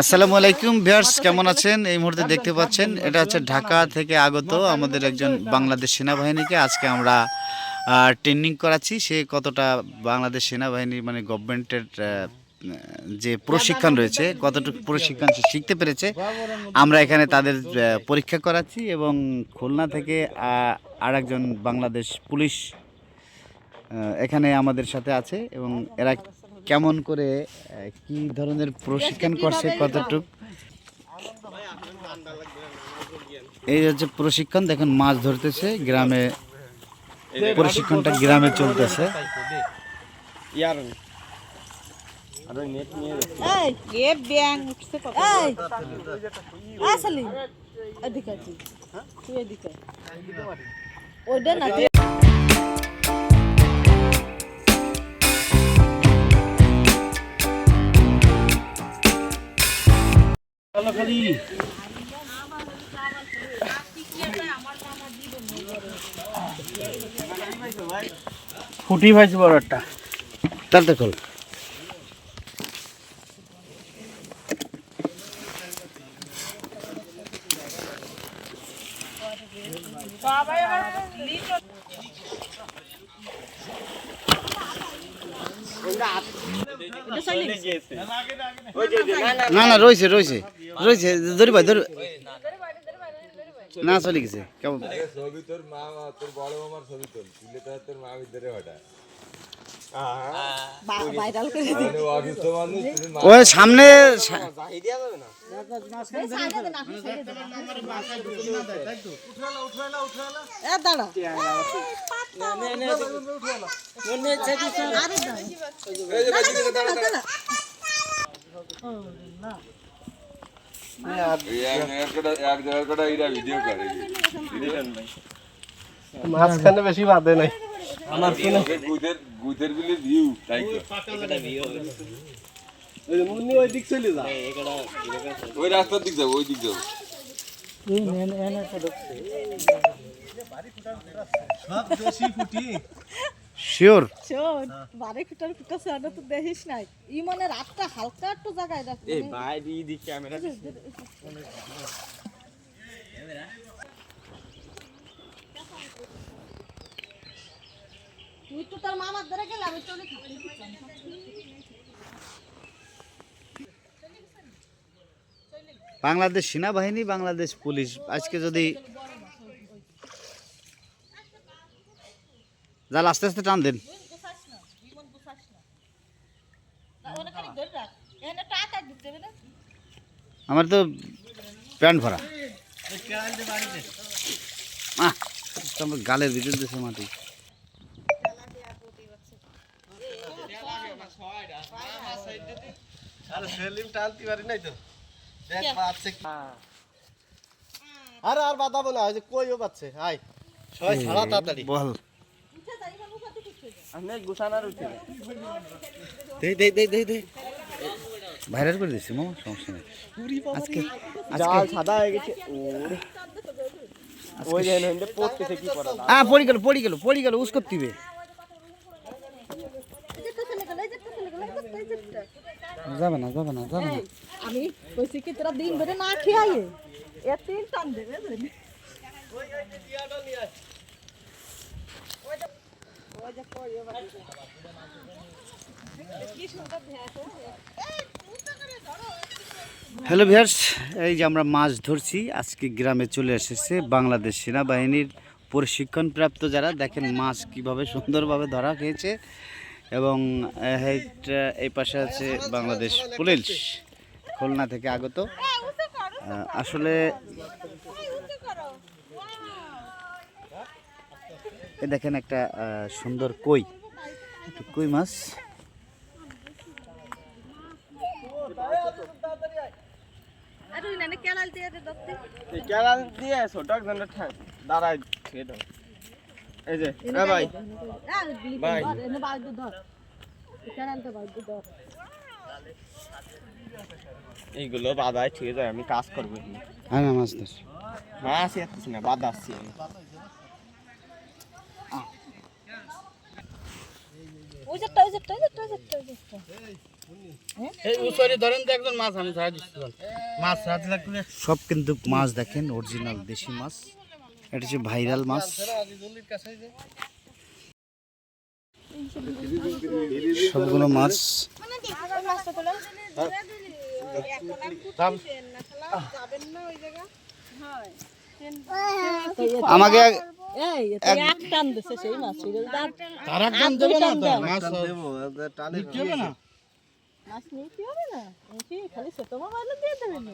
আসসালামু আলাইকুম ভিউয়ার্স কেমন আছেন? এই মুহূর্তে দেখতে পাচ্ছেন এটা হচ্ছে ঢাকা থেকে আগত আমাদের একজন বাংলাদেশ সেনাবাহিনীকে। আজকে আমরা ট্রেনিং করাচ্ছি সে কতটা বাংলাদেশ সেনাবাহিনী মানে গভর্নমেন্টের যে প্রশিক্ষণ রয়েছে কতটুকু প্রশিক্ষণ সে শিখতে পেরেছে আমরা এখানে তাদের পরীক্ষা করাচ্ছি এবং খুলনা থেকে আর একজন বাংলাদেশ পুলিশ এখানে আমাদের সাথে আছে এবং এরা কেমন করে কি ধরনের প্রশিক্ষণ করছে কতটুক? এই হচ্ছে প্রশিক্ষণ দেখুন মাছ ধরতেছে গ্রামে প্রশিক্ষণটা গ্রামে চলতেছে। ইয়ার আরে তুই- ফুটি পাইছি বড় একটা। তার দেখো ওইটা চলে গেছে। না না রয়েছে রয়েছে। রয়েছে, ধরি ভাই, ধরি। না, চলে গেছে, কেমন? ছবি তোর মা তোর বড় মামার ছবি তোর তুলে তো তোর মা ভিতরে হঠাৎ ওই সামনে দাঁড়া মাঝখানে বেশি বাদে নাই। আমার গুদের গুদের বিলে ভিউ তাই ওই দিক চলে যা। ওই রাস্তার দিক যাব ওই দিক যাব। শিওর শোন বারে ফুটার তো দেখিস নাই। ই মনে রাতটা হালকা একটু জায়গায় রাখ। এই ভাই দি দি ক্যামেরা তুই তো তোর মামার ধরে গেলে আমি চলে বাংলাদেশ সেনাবাহিনী বাংলাদেশ পুলিশ। আজকে যদি জাল আস্তে আস্তে টান দেন। আমার তো প্যান্ট ভরা। আমার গালের ভিতর দিছে মাটি। আরে আরে আর বাদাবো না ওই যে কইও পাচ্ছে সবাই ছাড়া তাড়াতাড়ি। বল। ভাইরাল করে দিছি মামা সমস্যা নেই আজকে জাল সাদা হয়ে গেছে ওরে ওই যে হেন্ডে পড়তেছে কি করা আ পড়ি গেল পড়ি গেল পড়ি গেল উস করতে হবে যাবে না যাবে না যাবে না আমি কইছি কি তোরা দিন ধরে না খেয়ে এত টান দেবে বুঝলি? হ্যালো ভিয়ার্স, এই যে আমরা মাছ ধরছি, আজকে গ্রামে চলে এসেছে বাংলাদেশ সেনাবাহিনীর প্রশিক্ষণপ্রাপ্ত যারা। দেখেন মাছ কীভাবে সুন্দরভাবে ধরা খেয়েছে এবং এই পাশে আছে বাংলাদেশ পুলিশ, খুলনা থেকে আগত। আসলে এই দেখেন একটা সুন্দর কই। কই মাছ। এ এইগুলো বাদায় ঠিক আছে আমি কাজ করব হ্যাঁ মাছ ধর। মাছ না বাদ আসছি আমি। ওই যে ওই যে ওই যে ওই যে ওই যে এই উসরি ধরেন তো একজন মাছ আমি ছাড়া দিচ্ছি মাছ ছাড়া সব কিন্তু মাছ দেখেন অরিজিনাল দেশি মাছ। এটা হচ্ছে ভাইরাল মাছ। সবগুলো মাছ। আমাকে খালি ছোট মোবাইলে দিয়ে দেবেন